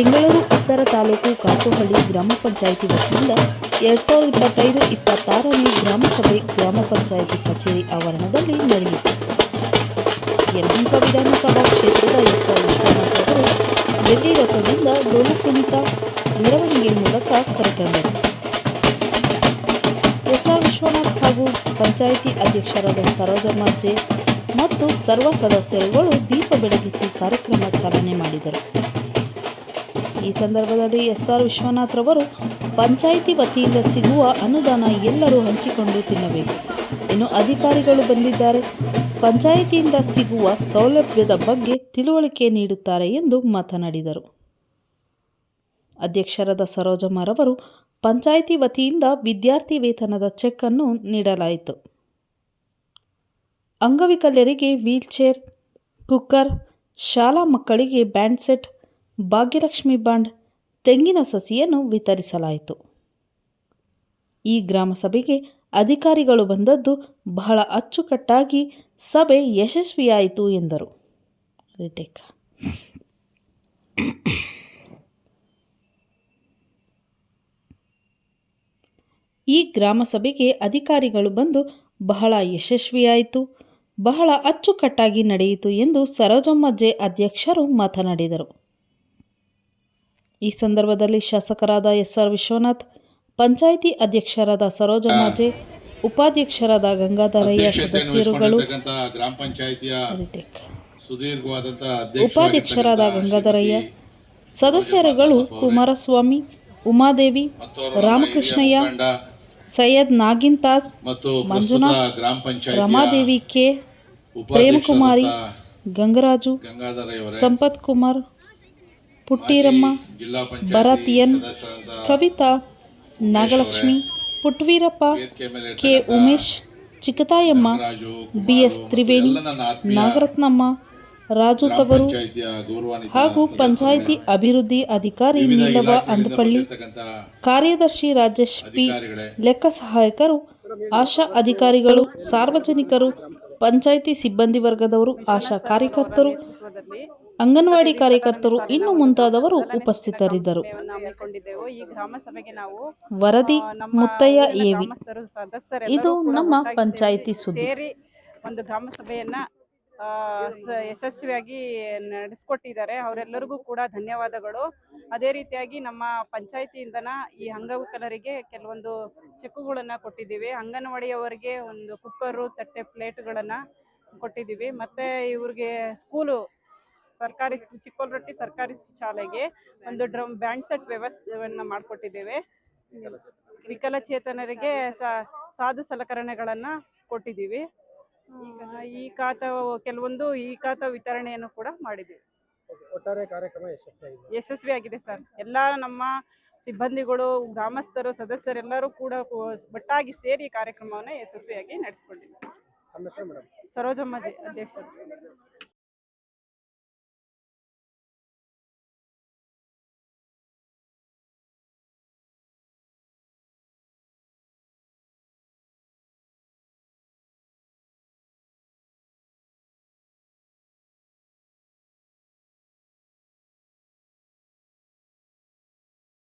ಬೆಂಗಳೂರು ಉತ್ತರ ತಾಲೂಕು ಕಾಚುಹಳ್ಳಿ ಗ್ರಾಮ ಪಂಚಾಯಿತಿ ವತಿಯಿಂದ ಎರಡ್ ಸಾವಿರದ ಇಪ್ಪತ್ತೈದು, ಇಪ್ಪತ್ತಾರನೇ ಗ್ರಾಮ ಸಭೆ ಗ್ರಾಮ ಪಂಚಾಯಿತಿ ಕಚೇರಿ ಆವರಣದಲ್ಲಿ ನಡೆಯಿತು. ಯಲಹಂಕ ವಿಧಾನಸಭಾ ಕ್ಷೇತ್ರದ ಎಸ್ ಆರ್ ವಿಶ್ವನಾಥ್ ಅವರು ಬೆಳ್ಳಿ ರಥದಿಂದ ಡೋಲು ಕುಣಿತ ಮೆರವಣಿಗೆ ಮೂಲಕ ಕರೆತಂದರು ಎಸ್ ಆರ್ ವಿಶ್ವನಾಥ್ ಹಾಗೂ ಪಂಚಾಯಿತಿ ಅಧ್ಯಕ್ಷರಾದ ಸರೋಜಮ್ಮ ಜೆ ಮತ್ತು ಸರ್ವ ಸದಸ್ಯರುಗಳು ದೀಪ ಬೆಳಗಿಸಿ ಕಾರ್ಯಕ್ರಮ ಚಾಲನೆ ಮಾಡಿದರು. ಈ ಸಂದರ್ಭದಲ್ಲಿ ಎಸ್ ಆರ್ ವಿಶ್ವನಾಥ್ ರವರು, ಪಂಚಾಯಿತಿ ವತಿಯಿಂದ ಸಿಗುವ ಅನುದಾನ ಎಲ್ಲರೂ ಹಂಚಿಕೊಂಡು ತಿನ್ನಬೇಕು. ಇನ್ನು ಅಧಿಕಾರಿಗಳು ಬಂದಿದ್ದಾರೆ. ಪಂಚಾಯಿತಿಯಿಂದ ಸಿಗುವ ಸೌಲಭ್ಯದ ಬಗ್ಗೆ ತಿಳುವಳಿಕೆ ನೀಡುತ್ತಾರೆ ಎಂದು ಮಾತನಾಡಿದರು. ಅಧ್ಯಕ್ಷರಾದ ಸರೋಜಮ್ಮರವರು ಪಂಚಾಯಿತಿ ವತಿಯಿಂದ ವಿದ್ಯಾರ್ಥಿ ವೇತನದ ಚೆಕ್ ಅನ್ನು ನೀಡಲಾಯಿತು. ಅಂಗವಿಕಲರಿಗೆ ವೀಲ್ಚೇರ್, ಕುಕ್ಕರ್, ಶಾಲಾ ಮಕ್ಕಳಿಗೆ ಬ್ಯಾಂಡ್ ಸೆಟ್ ಭಾಗ್ಯಲಕ್ಷ್ಮಿ ಬಾಂಡ್ ತೆಂಗಿನ ಸಸಿಯನ್ನು ವಿತರಿಸಲಾಯಿತು. ಈ ಗ್ರಾಮ ಸಭೆಗೆ ಅಧಿಕಾರಿಗಳು ಬಂದದ್ದು ಬಹಳ ಅಚ್ಚುಕಟ್ಟಾಗಿ ಸಭೆ ಯಶಸ್ವಿಯಾಯಿತು ಎಂದರು. ಈ ಗ್ರಾಮ ಸಭೆಗೆ ಅಧಿಕಾರಿಗಳು ಬಂದು ಬಹಳ ಯಶಸ್ವಿಯಾಯಿತು, ಬಹಳ ಅಚ್ಚುಕಟ್ಟಾಗಿ ನಡೆಯಿತು ಎಂದು ಸರೋಜಮ್ಮ ಜೆ ಅಧ್ಯಕ್ಷರು ಮಾತನಾಡಿದರು. ಈ ಸಂದರ್ಭದಲ್ಲಿ ಶಾಸಕರಾದ ಎಸ್ ಆರ್ ವಿಶ್ವನಾಥ್ ಪಂಚಾಯಿತಿ ಅಧ್ಯಕ್ಷರಾದ ಸರೋಜಮ್ಮಾಜೆ ಉಪಾಧ್ಯಕ್ಷರಾದ ಗಂಗಾಧರಯ್ಯ ಸದಸ್ಯರುಗಳು ಗ್ರಾಮ ಪಂಚಾಯಿತಿಯ ಉಪಾಧ್ಯಕ್ಷರಾದ ಗಂಗಾಧರಯ್ಯ ಸದಸ್ಯರುಗಳು ಕುಮಾರಸ್ವಾಮಿ ಉಮಾದೇವಿ ರಾಮಕೃಷ್ಣಯ್ಯ ಸೈಯದ್ ನಾಗಿನ್ ತಾಸ್ ಮತ್ತು ಮಂಜುನಾಥ್, ಗ್ರಾಮ panchayat Ramadevi K Premakumari Gangaraju Sampath Kumar Puttiramma ಭರತಿಯನ್ Kavitha Nagalakshmi Puttaveerappa K Umesh Chikkathayamma B S Triveni Nagarathnamma Raju ತವರು ಹಾಗೂ ಪಂಚಾಯಿತಿ ಅಭಿವೃದ್ಧಿ ಅಧಿಕಾರಿ ನೀಲವ ಅಂದಪಳ್ಳಿ ಕಾರ್ಯದರ್ಶಿ ರಾಜೇಶ್ ಪಿ ಲೆಕ್ಕ ಸಹಾಯಕರು ಆಶಾ ಅಧಿಕಾರಿಗಳು ಸಾರ್ವಜನಿಕರು ಪಂಚಾಯಿತಿ ಸಿಬ್ಬಂದಿ ವರ್ಗದವರು ಆಶಾ ಕಾರ್ಯಕರ್ತರು. ಅಂಗನವಾಡಿ ಕಾರ್ಯಕರ್ತರು ಇನ್ನು ಮುಂತಾದವರು ಉಪಸ್ಥಿತರಿದ್ದರು. ವರದಿ ಮುತ್ತಯ್ಯ ಎವಿ ಇದು ನಮ್ಮ ಪಂಚಾಯಿತಿ ಸುದ್ದಿ. ಒಂದು ಗ್ರಾಮ ಸಭೆಯನ್ನ ಯಶಸ್ವಿಯಾಗಿ ನಡೆಸ್ಕೊಟ್ಟಿದ್ದಾರೆ. ಅವರೆಲ್ಲರಿಗೂ ಕೂಡ ಧನ್ಯವಾದಗಳು. ಅದೇ ರೀತಿಯಾಗಿ ನಮ್ಮ ಪಂಚಾಯಿತಿಯಿಂದನ ಈ ಅಂಗವಿಕಲರಿಗೆ ಕೆಲವೊಂದು ಚೆಕ್ಕುಗಳನ್ನು ಕೊಟ್ಟಿದ್ದೀವಿ. ಅಂಗನವಾಡಿಯವರಿಗೆ ಒಂದು ಕುಕ್ಕರು, ತಟ್ಟೆ ಪ್ಲೇಟ್ಗಳನ್ನ ಕೊಟ್ಟಿದ್ದೀವಿ. ಮತ್ತೆ ಇವ್ರಿಗೆ ಸ್ಕೂಲು ಸರ್ಕಾರಿ ಚಿಕ್ಕೋಲ್ರಟ್ಟಿ ಸರ್ಕಾರಿ ಶಾಲೆಗೆ ಒಂದು ಡ್ರಮ್ ಬ್ಯಾಂಡ್ ಸೆಟ್ ವ್ಯವಸ್ಥೆಯನ್ನು ಮಾಡಿಕೊಟ್ಟಿದ್ದೇವೆ. ವಿಕಲಚೇತನರಿಗೆ ಸಾಧು ಸಲಕರಣೆಗಳನ್ನು ಕೊಟ್ಟಿದ್ದೀವಿ. ಈ ಖಾತ ಕೆಲವೊಂದು ಈ ಖಾತ ವಿತರಣೆಯನ್ನು ಕೂಡ ಮಾಡಿದ್ದೀವಿ. ಒಟ್ಟಾರೆ ಕಾರ್ಯಕ್ರಮ ಯಶಸ್ವಿಯಾಗಿದೆ. ಯಶಸ್ವಿಯಾಗಿದೆ ಸರ್. ಎಲ್ಲ ನಮ್ಮ ಸಿಬ್ಬಂದಿಗಳು ಗ್ರಾಮಸ್ಥರು ಸದಸ್ಯರೆಲ್ಲರೂ ಕೂಡ ಒಟ್ಟಾಗಿ ಸೇರಿ ಕಾರ್ಯಕ್ರಮವನ್ನು ಯಶಸ್ವಿಯಾಗಿ ಮೇಡಮ್? ಸರೋಜಮ್ಮ ಅಧ್ಯಕ್ಷರು.